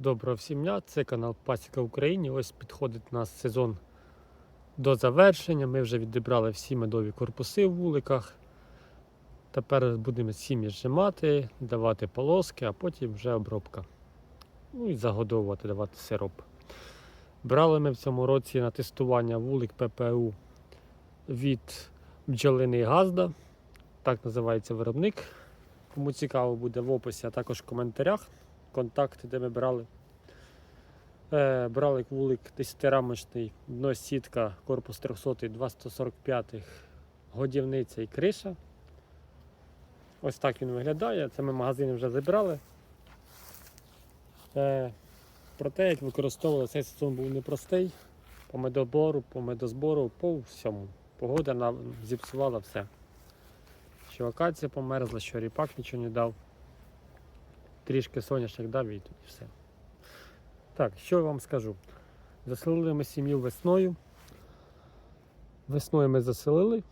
Доброго всім дня, це канал Пасіка Україні. Ось підходить у нас сезон до завершення. Ми вже відібрали всі медові корпуси в вуликах. Тепер будемо сім'ї зжимати, давати полоски, а потім вже обробка. Ну і загодовувати, давати сироп. Брали ми в цьому році на тестування вулик ППУ від бджолиний Газда. Так називається виробник. Кому цікаво буде в описі, а також в коментарях контакти, де ми брали. Е, брали вулик 10-рамочний, дно сітка, корпус 300, 245, годівниця і криша. Ось так він виглядає. Це ми магазини вже забрали. Е, про те, як використовували цей сезон був непростий. По медобору, по медозбору, по всьому. Погода нам зіпсувала все. Що акація померзла, що ріпак нічого не дав трішки соняшник дав і все. Так, що я вам скажу? Заселили ми сім'ю весною. Весною ми заселили.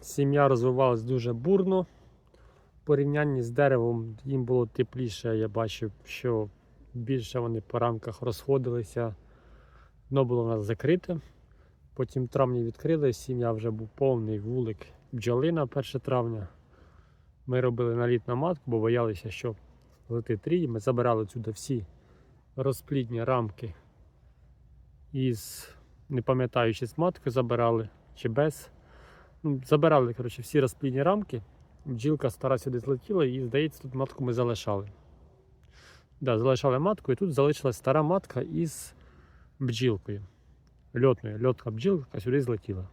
Сім'я розвивалась дуже бурно. В порівнянні з деревом їм було тепліше, я бачив, що більше вони по рамках розходилися. Дно було у нас закрите. Потім травні відкрили, сім'я вже був повний вулик бджолина 1 травня. Ми робили наліт на матку, бо боялися, що летить рій. Ми забирали сюди всі розплідні рамки із, не пам'ятаю, чи з маткою забирали, чи без. Ну, забирали коротше, всі розплідні рамки. Бджілка стара сюди злетіла і, здається, тут матку ми залишали. Да, залишали матку і тут залишилась стара матка із бджілкою. Льотною. Льотка бджілка сюди злетіла.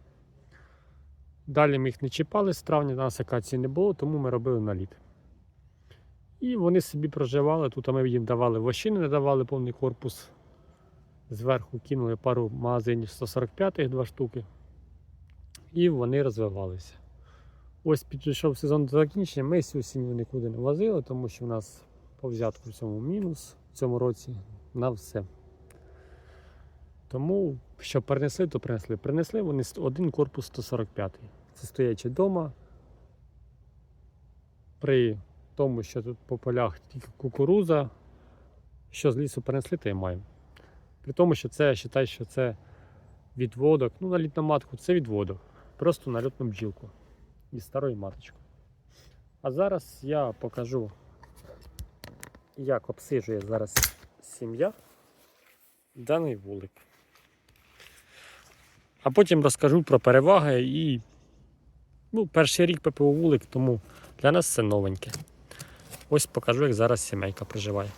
Далі ми їх не чіпали, з травня у нас акації не було, тому ми робили наліт. І вони собі проживали. Тут ми їм давали вощини, не давали повний корпус. Зверху кинули пару магазинів 145-х, два штуки. І вони розвивалися. Ось підійшов сезон до закінчення. Ми цю сім'ю нікуди не возили, тому що в нас по взятку в цьому мінус в цьому році на все. Тому, що принесли, то принесли. Принесли вони один корпус 145. Це стоячи вдома. При тому, що тут по полях тільки кукуруза, що з лісу принесли, то і маємо. При тому, що це, вважаю, що це відводок, ну на літну матку це відводок. Просто на бджілку із старої маточки. А зараз я покажу, як обсиджує зараз сім'я даний вулик. А потім розкажу про переваги і ну, перший рік ППО вулик, тому для нас це новеньке. Ось покажу, як зараз сімейка проживає.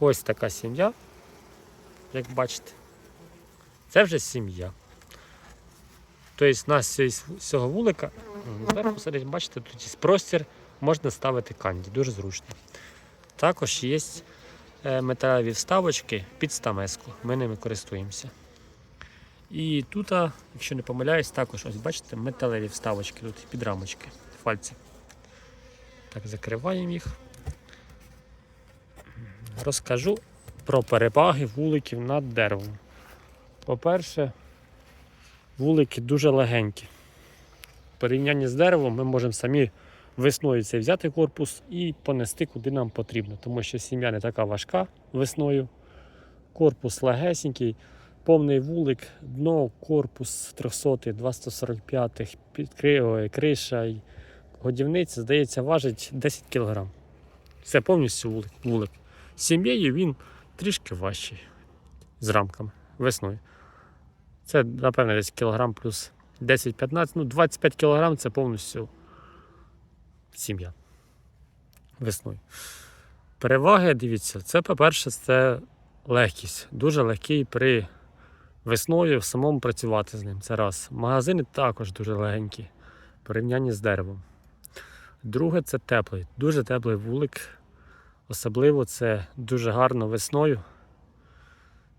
Ось така сім'я, як бачите. Це вже сім'я. Тобто у нас з цього вулика, зверху бачите, тут є простір, можна ставити канді, дуже зручно. Також є е, металеві вставочки під стамеску, ми ними користуємося. І тут, якщо не помиляюсь, також ось бачите, металеві вставочки, тут під рамочки, фальці. Так, закриваємо їх. Розкажу про переваги вуликів над деревом. По-перше, вулики дуже легенькі. В порівнянні з деревом ми можемо самі весною цей взяти корпус і понести куди нам потрібно, тому що сім'я не така важка весною. Корпус легесенький, повний вулик, дно, корпус 300, 245, підкри- криша. Годівниця, здається, важить 10 кг. Це повністю вулик. вулик. З сім'єю він трішки важчий з рамками весною. Це, напевно, десь кілограм плюс 10-15, ну 25 кг це повністю сім'я весною. Переваги, дивіться, це, по-перше, це легкість. Дуже легкий при весною в самому працювати з ним. Це раз. Магазини також дуже легенькі в порівнянні з деревом. Друге це теплий, дуже теплий вулик. Особливо це дуже гарно весною.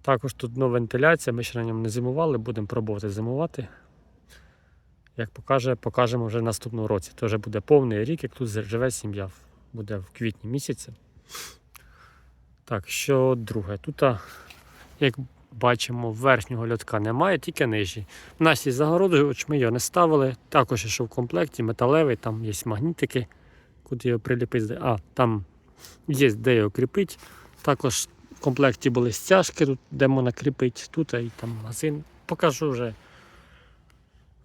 Також тут ну, вентиляція, ми ще на ньому не зимували, будемо пробувати зимувати. Як покаже, покажемо вже наступному році. Це вже буде повний рік, як тут живе сім'я. Буде в квітні місяці. Так, що друге? Тут, як бачимо, верхнього льотка немає, тільки нижній. У нас є загородувач, ми його не ставили. Також ще в комплекті металевий, там є магнітики, куди його приліпити. А, там є де його кріпити. Також в комплекті були стяжки, тут, де можна кріпити, тут і там магазин. Покажу вже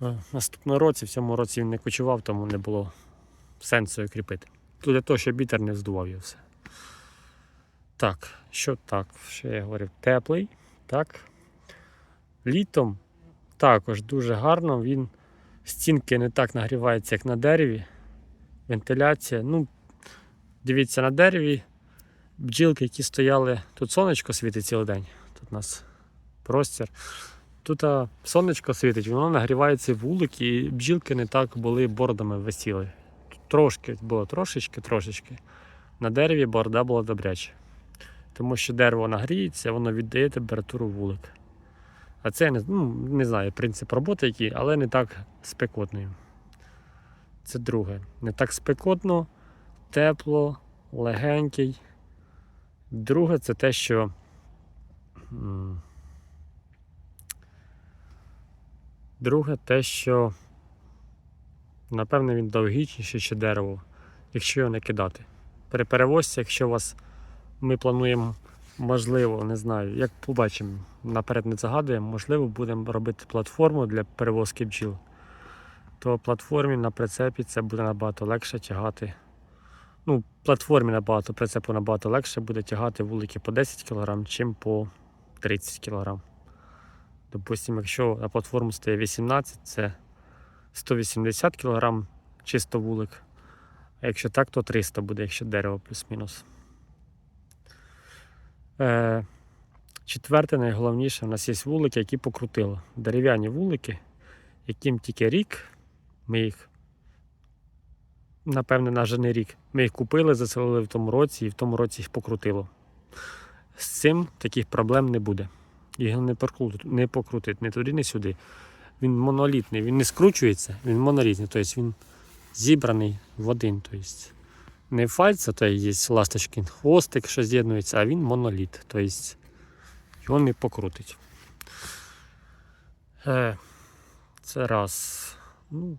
е, наступному році, в цьому році він не кочував, тому не було сенсу його кріпити. Тут для того, щоб вітер не здував його все. Так, що так, що я говорив? Теплий, так. Літом також дуже гарно. Він стінки не так нагріваються, як на дереві. Вентиляція. Ну, дивіться, на дереві бджілки, які стояли, тут сонечко світить цілий день. Тут у нас простір. Тут а, сонечко світить, воно нагрівається вулик, і бджілки не так були бордами висіли. Трошки було трошечки, трошечки. На дереві борда була добряча. Тому що дерево нагріється, воно віддає температуру вулик. А це ну, не знаю, принцип роботи який, але не так спекотний. Це друге. Не так спекотно, тепло, легенький. Друге, це те, що. Друге, те, що напевне він довгічніший, ніж дерево, якщо його не кидати. При перевозці, якщо у вас ми плануємо, можливо, не знаю, як побачимо, наперед не загадуємо, можливо, будемо робити платформу для перевозки бджіл, то платформі на прицепі це буде набагато легше тягати. Ну, платформі набагато, прицепу набагато легше буде тягати вулики по 10 кг, чим по 30 кг. Допустимо, якщо на платформу стає 18, це 180 кг чисто вулик. А якщо так, то 300 буде, якщо дерево плюс-мінус. Е, четверте, найголовніше, у нас є вулики, які покрутило. Дерев'яні вулики, яким тільки рік, ми їх, напевне, навіть не рік. Ми їх купили, заселили в тому році і в тому році їх покрутило. З цим таких проблем не буде. Його не покрутить, не покрутить ні туди, ні сюди. Він монолітний, він не скручується, він монолітний, тобто він зібраний в один. Тобто не фальца, то є ласточкин хвостик, що з'єднується, а він моноліт. Тобто його не покрутить. Е, це раз. Ну,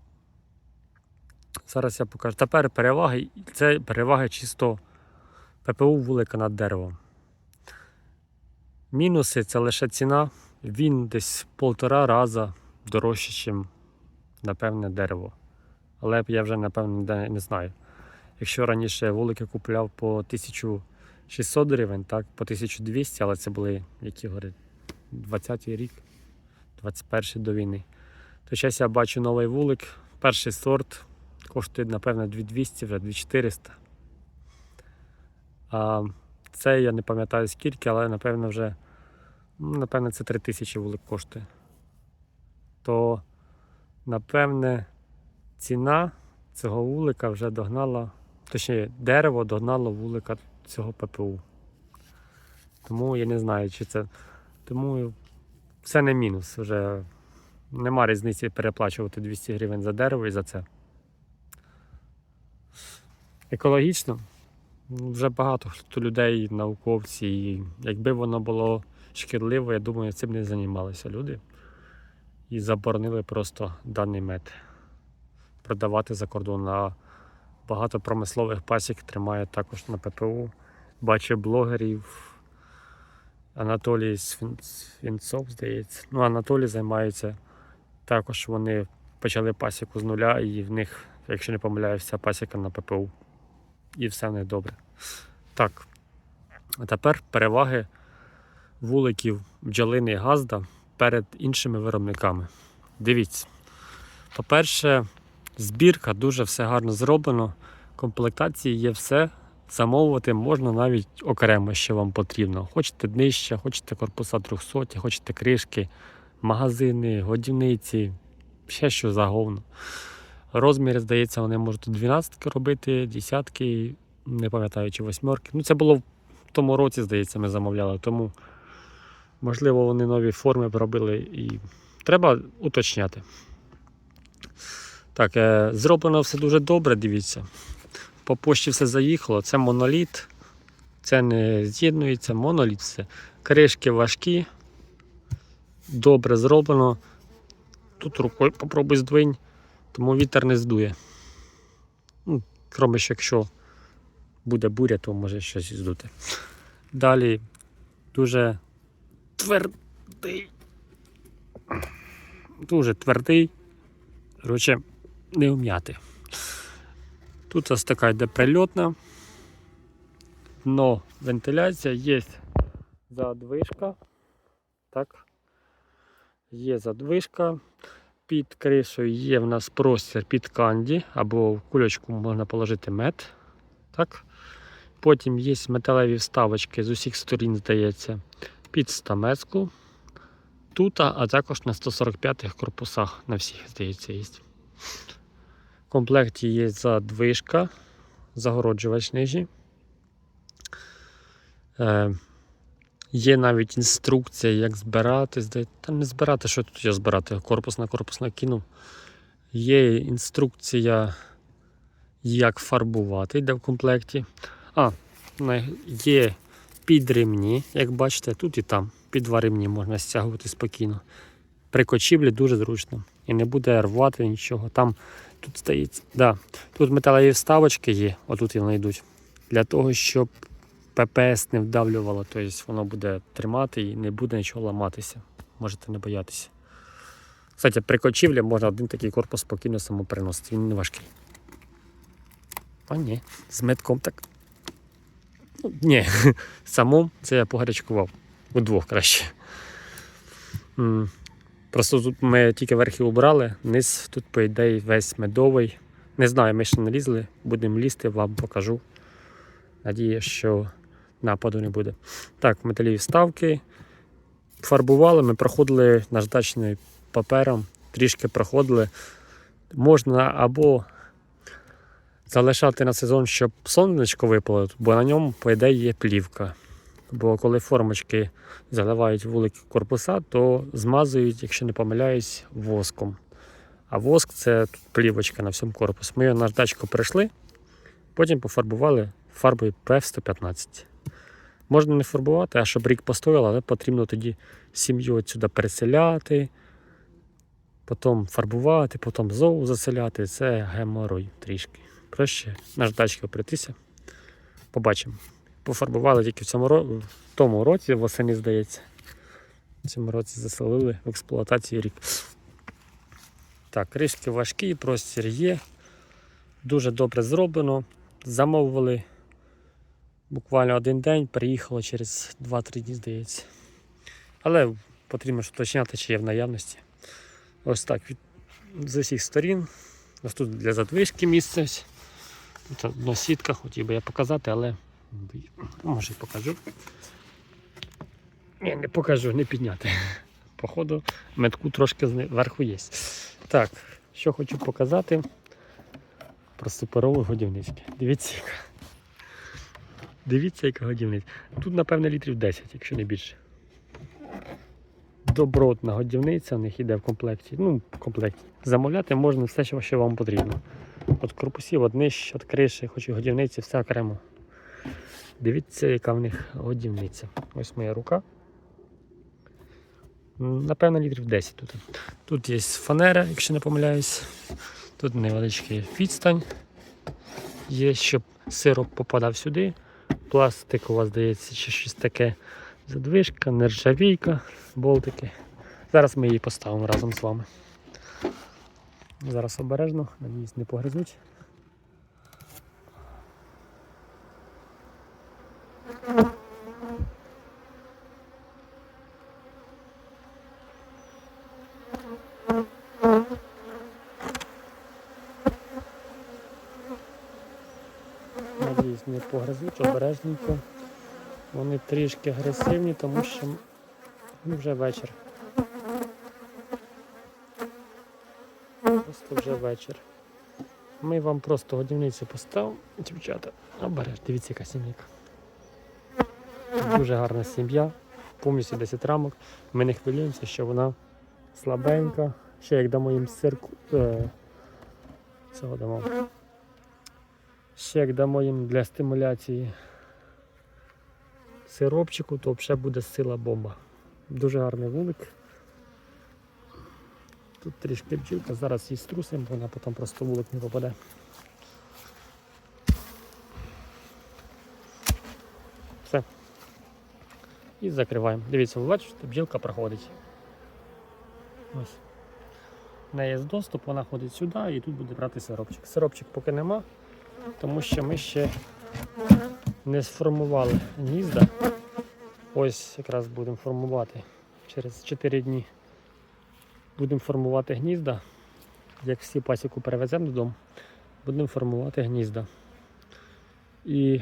зараз я покажу. Тепер переваги. Це переваги чисто ППУ вулика над деревом. Мінуси це лише ціна. Він десь полтора рази дорожче, ніж, напевне, дерево. Але я вже, напевне, не- не знаю. Якщо раніше вулики купляв по 1600 гривень, так, по 1200, але це були, які говорять, 20-й рік, 21-й до війни. То зараз я бачу новий вулик, перший сорт, коштує, напевно, 2200, вже 2400. А це я не пам'ятаю скільки, але напевно вже, ну, напевно, це 3000 вулик коштує. То, напевне, ціна цього вулика вже догнала, точніше, дерево догнало вулика цього ППУ. Тому я не знаю, чи це. Тому це не мінус. Вже нема різниці переплачувати 200 гривень за дерево і за це. Екологічно вже багато хто людей, науковці, і якби воно було шкідливо, я думаю, цим не займалися люди. І заборонили просто даний мед продавати за кордон. Багато промислових пасік тримає також на ППУ. Бачу блогерів. Анатолій Свінцов, здається. Ну, Анатолій займається також. Вони почали пасіку з нуля, і в них, якщо не помиляюся, пасіка на ППУ. І все в них добре. Так. А тепер переваги вуликів бджолини і газда перед іншими виробниками. Дивіться. По-перше, збірка дуже все гарно зроблено. Комплектації є все. Замовити можна навіть окремо, що вам потрібно. Хочете днище, хочете корпуса 300, хочете кришки, магазини, годівниці, ще що заговно. Розміри, здається, вони можуть 12 робити, десятки, не пам'ятаю, чи восьмерки. Ну, це було в тому році, здається, ми замовляли. Тому, можливо, вони нові форми робили і треба уточняти. Так, е, зроблено все дуже добре, дивіться. По пошті все заїхало. Це моноліт. Це не з'єднується, моноліт все. Кришки важкі. Добре зроблено. Тут рукою попробуй здвинь, тому вітер не здує. Ну, Кроме що якщо буде буря, то може щось здути. Далі дуже твердий. Дуже твердий. Коротше, не ум'яти. Тут ось така йде прильотна. Но вентиляція є задвижка. Так. Є задвижка. Під кришею є в нас простір під канді, або в кульочку можна положити мед. Так. Потім є металеві вставочки з усіх сторін, здається, під стамеску. Тут, а також на 145-х корпусах, на всіх, здається, є. В комплекті є задвижка, загороджувач нижній. Е, є навіть інструкція, як збирати. здає- Та не збирати, що тут я збирати? Корпус на корпус накинув. Є інструкція, як фарбувати, йде в комплекті. А, є підремні, як бачите, тут і там. Під два ремні можна стягувати спокійно. При кочівлі дуже зручно. І не буде рвати нічого. Там тут стоїть. Да, тут металеві вставочки є, отут вони йдуть. Для того, щоб ППС не вдавлювало, тобто воно буде тримати і не буде нічого ламатися. Можете не боятися. Кстати, при кочівлі можна один такий корпус спокійно само приносити, він не важкий. А ні, з метком так. Ну, ні, самому це я погарячкував. Удвох краще. Просто тут ми тільки верхи убрали, низ тут, по ідеї, весь медовий. Не знаю, ми ще не лізли, будемо лізти, вам покажу. Надію, що нападу не буде. Так, металеві вставки. Фарбували, ми проходили наждачним папером, трішки проходили. Можна або залишати на сезон, щоб сонечко випало, бо на ньому, по ідеї, є плівка. Бо коли формочки заливають вулики корпуса, то змазують, якщо не помиляюсь, воском. А воск це тут плівочка на всьому корпусі. Ми його наждачку прийшли, потім пофарбували фарбою PF115. Можна не фарбувати, а щоб рік постояло, але потрібно тоді сім'ю отсюди переселяти, потім фарбувати, потім знову заселяти. Це геморой трішки. Проще наждачки притися. Побачимо. Пофарбували тільки в цьому в тому році, восени, здається. В цьому році заселили в експлуатації рік. Так, кришки важкі, простір є. Дуже добре зроблено. Замовили буквально один день, приїхало через 2-3 дні, здається. Але потрібно уточняти, чи є в наявності. Ось так від... з усіх сторін. Ось тут для задвижки місце. Тут одна сітка, хотів би я показати, але може покажу. Ні, не покажу, не підняти. Походу, метку трошки зверху є. Так, що хочу показати про суперову годівницьке. Дивіться, яка. Дивіться, яка годівниця. Тут, напевно, літрів 10, якщо не більше. Добротна годівниця, в них йде в комплекті. Ну, в комплекті. Замовляти можна все, що вам потрібно. От корпусів, от ниж, от криші, хоч і годівниці, все окремо. Дивіться, яка в них годівниця. Ось моя рука. Напевно, літрів 10 тут. Тут є фанера, якщо не помиляюсь. Тут невеличкий відстань. Є, щоб сироп попадав сюди. Пластик у вас здається, чи щось таке. Задвижка, нержавійка, болтики. Зараз ми її поставимо разом з вами. Зараз обережно, надіюсь, не погризуть. Не погризуть, обережненько. Вони трішки агресивні, тому що ну, вже вечір. Просто вже вечір. Ми вам просто годівницю поставимо, дівчата. Обереж, дивіться, яка сім'яка. Дуже гарна сім'я, повністю 10 рамок. Ми не хвилюємося, що вона слабенька. Ще як дамо їм сирку. Е, цього дамо. Ще як дамо їм для стимуляції сиропчику, то взагалі буде сила бомба. Дуже гарний вулик. Тут трішки бджілка, зараз її струсимо, бо вона потім просто вулик не попаде. Все. і закриваємо. Дивіться, ви бачите, бджілка проходить. Ось. В неї є доступ, вона ходить сюди і тут буде брати сиропчик. Сиропчик поки нема, тому що ми ще не сформували гнізда. Ось якраз будемо формувати через 4 дні. Будемо формувати гнізда. Як всі пасіку перевеземо додому, будемо формувати гнізда. І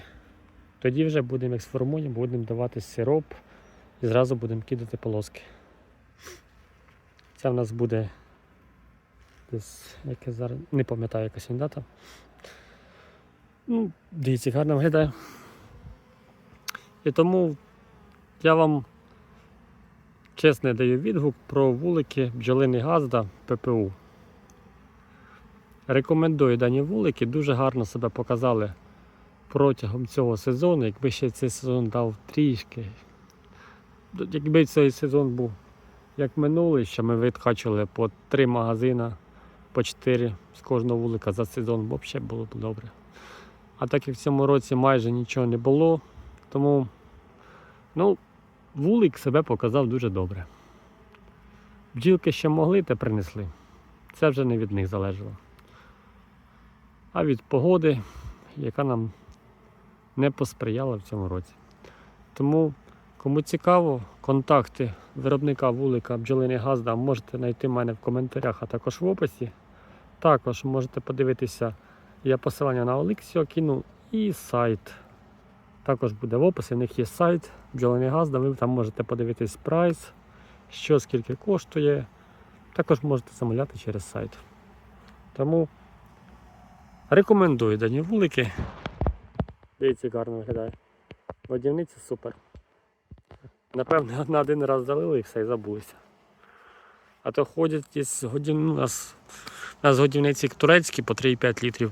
тоді вже будемо, як сформуємо, будемо давати сироп і зразу будемо кидати полоски. Це в нас буде десь, як я зараз не пам'ятаю якась дата. Ну, дивіться, гарно виглядає. І тому я вам чесно даю відгук про вулики бджолиний газда ППУ. Рекомендую дані вулики, дуже гарно себе показали протягом цього сезону. Якби ще цей сезон дав трішки. Якби цей сезон був як минулий, що ми відкачували по три магазини, по чотири з кожного вулика за сезон, взагалі було б добре. А так як в цьому році майже нічого не було, тому ну, вулик себе показав дуже добре. Бджілки ще могли, те принесли. Це вже не від них залежало. А від погоди, яка нам не посприяла в цьому році. Тому, кому цікаво, контакти виробника вулика бджолиний газда можете знайти в мене в коментарях, а також в описі. Також можете подивитися, я посилання на Олексіо кину і сайт. Також буде в описі, в них є сайт бджолиний газда, ви там можете подивитись прайс, що скільки коштує. Також можете замовляти через сайт. Тому рекомендую дані вулики. Дивіться, гарно виглядає. Водівниця супер. Напевно, на один раз залили і все і забулися. А то ходять із годин, ну, у нас, у нас годівниці турецькі по 3,5 літрів.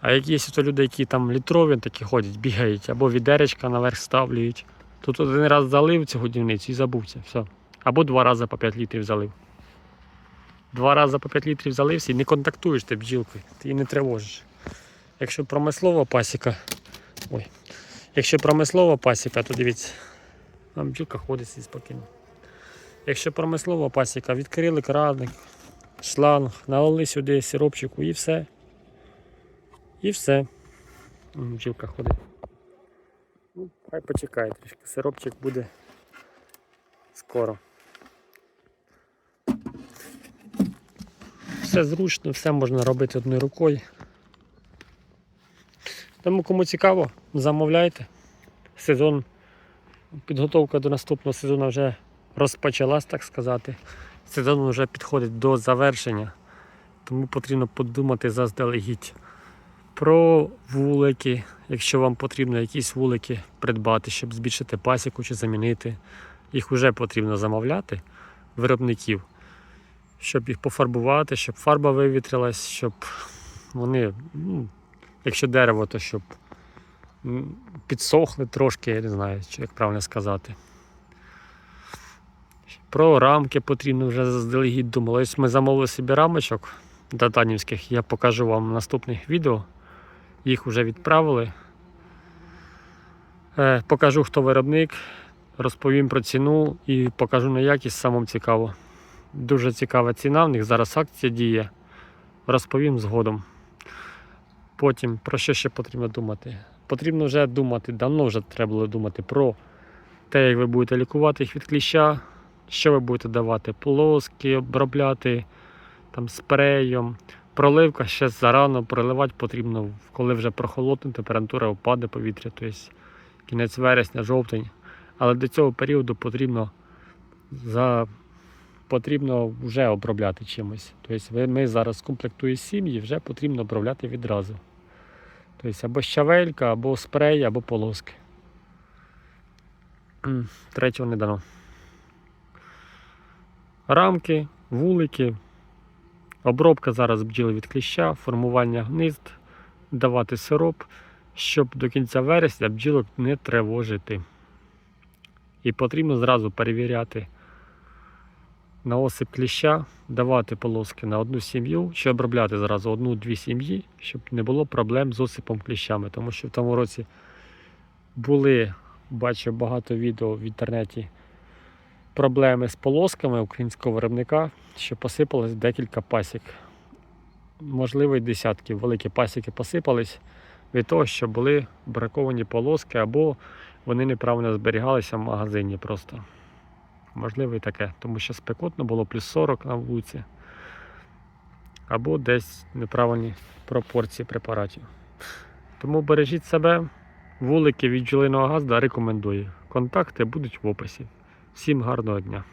А як є то люди, які там літрові такі ходять, бігають, або відеречка наверх ставлюють. Тут один раз залив цю годівницю і забувся. Все. Або два рази по 5 літрів залив. Два рази по 5 літрів залився і не контактуєш ти бджілкою, ти її не тривожиш. Якщо промислова пасіка. Ой. Якщо промислова пасіка, то дивіться. Там бджілка ходить собі спокійно. Якщо промислова пасіка, відкрили краник, шланг, налили сюди сиропчику і все. І все. Бджілка ходить. Ну, хай почекає трішки. Сиропчик буде скоро. Все зручно, все можна робити одною рукою. Тому кому цікаво, замовляйте. Сезон, підготовка до наступного сезону вже розпочалась, так сказати. Сезон вже підходить до завершення, тому потрібно подумати заздалегідь про вулики, якщо вам потрібно якісь вулики придбати, щоб збільшити пасіку чи замінити. Їх вже потрібно замовляти виробників, щоб їх пофарбувати, щоб фарба вивітрилась, щоб вони, ну, якщо дерево, то щоб підсохли трошки, я не знаю, як правильно сказати. Про рамки потрібно вже заздалегідь думали. Ось ми замовили собі рамочок датанівських, я покажу вам в наступних відео. Їх вже відправили. Е, покажу, хто виробник, розповім про ціну і покажу на якість самому цікаво. Дуже цікава ціна, в них зараз акція діє. Розповім згодом. Потім про що ще потрібно думати? Потрібно вже думати, давно вже треба було думати про те, як ви будете лікувати їх від кліща, що ви будете давати, полоски, обробляти там, спреєм. Проливка ще зарано проливати потрібно, коли вже прохолодна температура впаде повітря, тобто кінець вересня, жовтень. Але до цього періоду потрібно за потрібно вже обробляти чимось. Тобто ми зараз комплектує сім'ї, вже потрібно обробляти відразу. Тобто або щавелька, або спрей, або полоски. Третього не дано. Рамки, вулики, обробка зараз бджіл від кліща, формування гнизд, давати сироп, щоб до кінця вересня бджілок не тривожити. І потрібно зразу перевіряти на осип кліща, давати полоски на одну сім'ю, чи обробляти зразу одну-дві сім'ї, щоб не було проблем з осипом кліщами. Тому що в тому році були бачив багато відео в інтернеті проблеми з полосками українського виробника, що посипалось декілька пасік. Можливо, й десятки великі пасіки посипались від того, що були браковані полоски або вони неправильно зберігалися в магазині просто. Можливо, і таке, тому що спекотно було плюс 40 на вулиці. Або десь неправильні пропорції препаратів. Тому бережіть себе, вулики від бджолиного газда рекомендую. Контакти будуть в описі. Всім гарного дня!